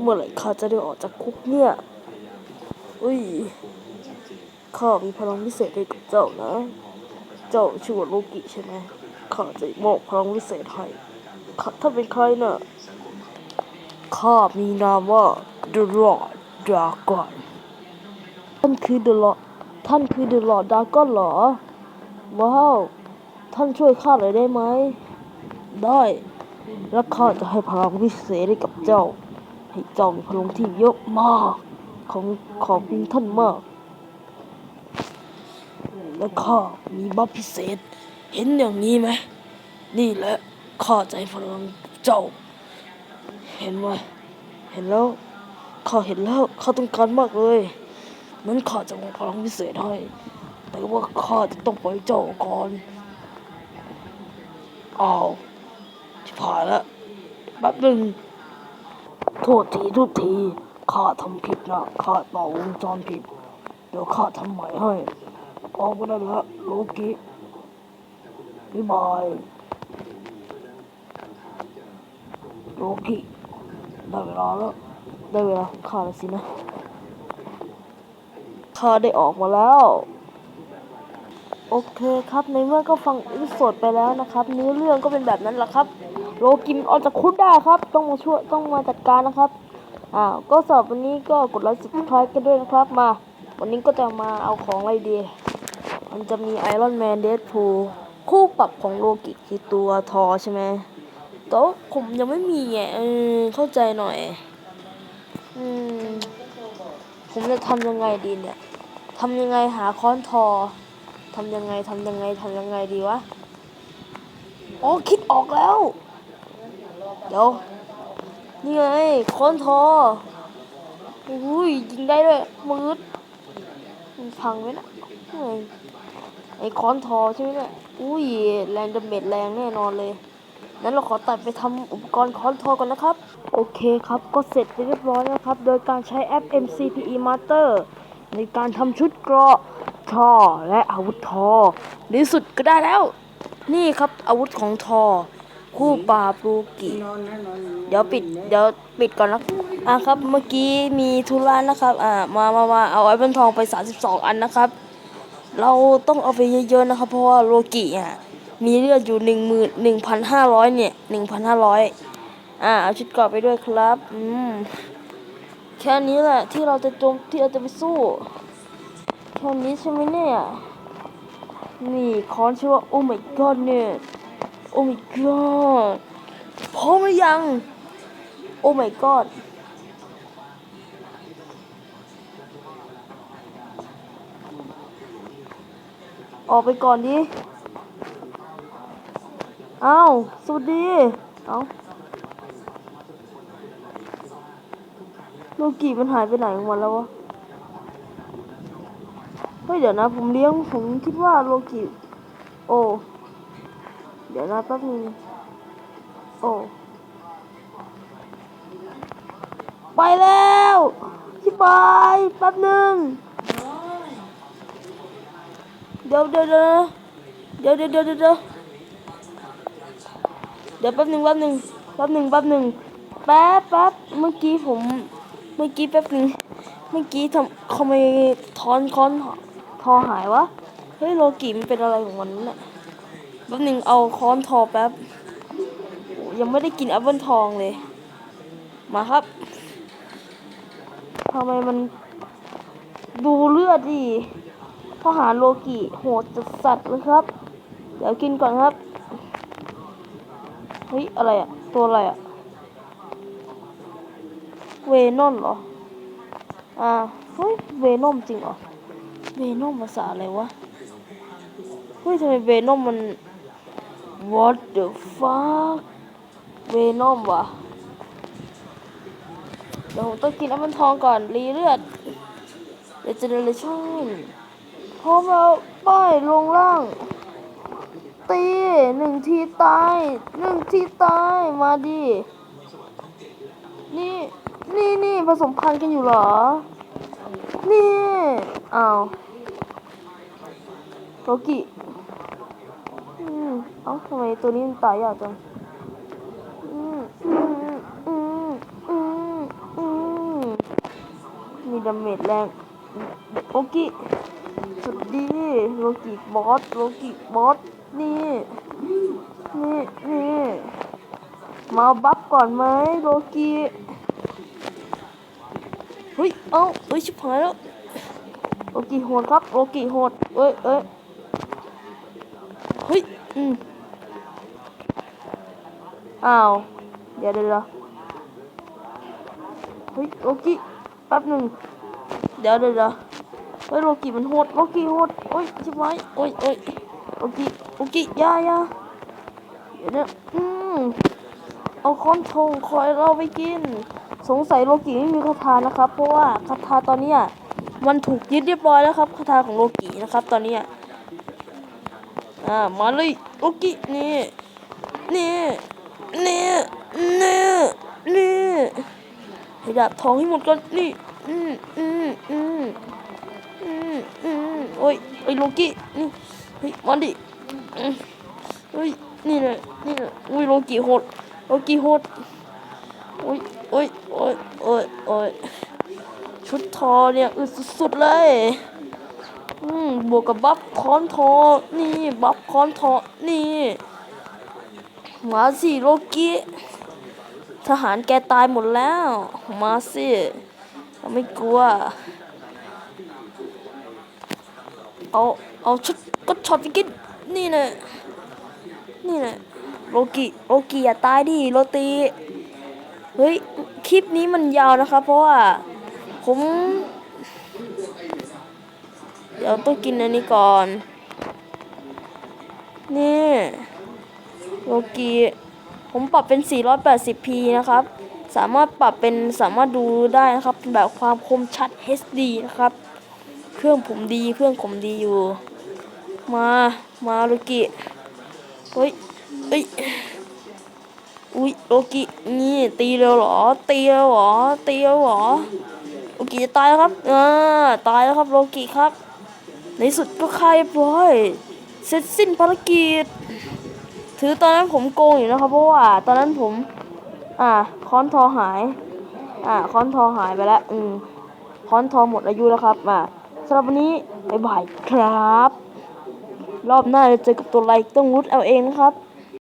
เมื่อไหร่ข้าจะได้ออกจากคุกเนี่ย อุ้ย ข้ามีพลังพิเศษให้กับเจ้านะ เจ้าชื่อว่าโลกิใช่ไหมข้าจะมอบพลังพิเศษให้ข้าถ้าเป็นใครน่ะ ข้ามีนามว่า The Lord Dragon ท่านคือ The Lord ท่านคือ The Lord Dragon เหรอ ว้าว ท่านช่วยข้าหน่อยได้ไหม ได้ แล้วข้าจะให้พลังพิเศษให้กับเจ้า ให้เจ้ามีพลังที่เยอะมากของขอบคุณท่านมาก แล้วข้ามีบัฟพิเศษ เห็นอย่างนี้ไหมนี่แหละข้าจะให้พลังเจ้า เห็นไหมเห็นแล้วข้าเห็นแล้วข้าต้องการมากเลยนั้นข้าจะมอบพลังพิเศษให้แต่ว่าข้าจะต้องปล่อยเจ้าก่อนอ้าว ชิบหายแล้วแป๊บหนึ่งโทษทีทุกทีข้าทำผิดนะข้าต่อวงจรผิด เดี๋ยวข้าทำใหม่ให้ออกมาได้แล้วโลกิบ๊ายบายโลกิได้เวลาแล้วได้เวลาข้าแล้วสินะข้าได้ออกมาแล้วโอเคครับในเมื่อก็ฟังอิสดไปแล้วนะครับเนื้อเรื่องก็เป็นแบบนั้นแหละครับ โลกิมออกจากคุกได้ครับ ต้องมาช่วยต้องมาจัดการนะครับอ่าก็สำหรับวันนี้ก็กดไลค์สุดท้ายกันด้วยนะครับ มา วันนี้ก็จะมาเอาของอะไรดี มันจะมีไอรอนแมนเดดพูคู่ปรับของโลกิคือตัวทอใช่ไหมแต่ว่าผมยังไม่มีไงเออเข้าใจหน่อย อืม ผมจะทำยังไงดีเนี่ยทำยังไงหาค้อนทอทำยังไงทำยังไงทำยังไงดีวะ อ๋อ คิดออกแล้ว เดี๋ยว นี่ไงค้อนทออุ้ยยิงได้ด้วยมืดมันพังไหมนะเฮ้ไอ้ค้อนทอใช่ไหมเนี่ยอุ้ยแรงดาเมจแรงแน่นอนเลยนั้นเราขอตัดไปทำอุปกรณ์ค้อนทอก่อนนะครับ โอเคครับก็เสร็จไปเรียบร้อยแล้วครับ โดยการใช้แอป MCPE Master ในการทำชุดเกราะทอและอาวุธทอในสุดก็ได้แล้ว นี่ครับอาวุธของทอ คู่ปราบลูกิ เดี๋ยวปิด เดี๋ยวปิดก่อนนะอะครับ เมื่อกี้มีธุระนะครับ อ่า มามามาเอาไอ้บนทองไป 32 อันนะครับ เราต้องเอาไปเยอะๆนะครับ เพราะว่าโลกิอะ มีเลือดอยู่หนึ่งหมื่นหนึ่งพันห้าร้อยเนี่ยหนึ่งพันห้าร้อยอ่า เอาชุดเกราะไปด้วยครับ อืม แค่นี้แหละที่เราจะโจมที่เราจะไปสู้แค่นี้ใช่ไหมเนี่ย นี่คอนชื่อว่าโอ้ my god เนี่ย โอ้ my god พร้อมหรือยัง โอ้ my god ออกไปก่อนดิ เอ้า สวัสดี เอ้าโลกิมันหายไปไหนของมันแล้ววะ เฮ้ย เดี๋ยวนะ ผมเลี้ยง ผมคิดว่าโลกิโอ้ เดี๋ยวนะแป๊บนึงโอ้ ไปแล้วชิบายแป๊บนึงเดี๋ยวเดี๋ยวเดี๋ยวเดี๋ยวเดี๋ยวเดี๋ยวเดี๋ยวเดี๋ยวแป๊บนึงแป๊บนึงแป๊บนึงแป๊บนึงแป๊บแป๊บเมื่อกี้ผม เมื่อกี้แป๊บนึงเมื่อกี้ทำทำไมทอนคอนทอหายวะ เฮ้ยโลกิมันเป็นอะไรของมันเนี่ย แป๊บนึงเอาค้อนทอแป๊บยังไม่ได้กินแอปเปิลทองเลย มาครับทำไมมันดูเลือดดิทหารโลกิโหดจัดสัตว์เลยครับ เดี๋ยวกินก่อนครับ เฮ้ย อะไรอะตัวอะไรอะเวนอนเหรอ อ่า เฮ้ย เวนอมจริงเหรอ เวนอมภาษาอะไรวะ เฮ้ยทำไมเวนอมมัน what the fuck เวนอมวะเดี๋ยวต้องกินน้ำมันทองก่อน รีเลือดเดเจเนเรชั่นพร้อมแล้วป้ายลงล่าง ตีหนึ่งทีตายหนึ่งทีตาย มาดิ นี่นี่นี่ผสมพันธุ์กันอยู่เหรอ นี่ อ้าวโลกิ อืมเอ้าทำไมตัวนี้มันตายยากจังมีดาเมจแรงโอกิสุดดีโลกิบอสโลกิบอสนี่ นี่นี่มาบัฟก่อนไหมโลกิเฮ้ย เอ้าเฮ้ย ชิบหายแล้ว โลกิโหดครับ โลกิโหดเอ้ยเอ้ย อืมอ้าว เดี๋ยวเดี๋ยวเดี๋ยวเฮ้ยโลกิแป๊บหนึ่งเดี๋ยวเดี๋ยวเฮ้ยโลกิมันโหดโลกิโหดโอ้ยชิบหายโอ้ยโอ้ยโลกิโลกิอยายาเดี๋ยวเดี๋ยวอืมเอาค้อนทงคอยเราไปกิน สงสัยโลกิไม่มีคาถานะครับ เพราะว่าคาถาตอนนี้มันถูกยึดเรียบร้อยแล้วครับคาถาของโลกินะครับ ตอนนี้ อ่ามาเลยโลกินี่นี่นี่นี่นี่ให้ดาบทองให้หมดก่อนนี่อืมอืมอืมอืมอืมโอ้ยโอ้ยโลกินี่เฮ้ยมาดิเฮ้ยนี่เลยนี่เลยอุ้ยโลกิโหดโลกิโหดโอ้ยโอ้ยโอ้ยโอ้ยโอ้ยชุดทอเนี่ยอึดสุดๆเลย อืมบวกกับบัฟคอนทอนี่บัฟคอนทอนี่มาสิโลกิทหารแกตายหมดแล้ว มาสิเราไม่กลัว เอา เอาชดก็ช็อตไปกินนี่แหละนี่แหละโลกิโลกิอย่าตายดิโรตีเฮ้ย คลิปนี้มันยาวนะครับเพราะว่าผม ดี๋ยวต้องกินอันนี้ก่อน นี่โลกีผมปรับเป็น 480p นะครับ สามารถปรับเป็นสามารถดูได้นะครับเป็นแบบความคมชัด HD นะครับ เครื่องผมดีเครื่องผมดีอยู่ มา มาโลกิเฮ้ยเอ้ยอุ้ยโลกินี่ตีเร็วหรอ ตีเร็วหรอ ตีเร็วหรอโลกิจะตายแล้วครับอ่าตายแล้วครับโลกิครับ ในสุดก็คาเรียบอย เสร็จสิ้นภารกิจ ถือตอนนั้นผมโกงอยู่นะครับ เพราะว่า ตอนนั้นผม อ่า ค้อนทอหาย อ่า ค้อนทอหายไปแล้ว อืม ค้อนทอหมดอายุแล้วครับ อ่าสำหรับวันนี้บ๊ายบายครับ รอบหน้าจะเจอกับตัวอะไรต้องรุดเอาเองนะครับ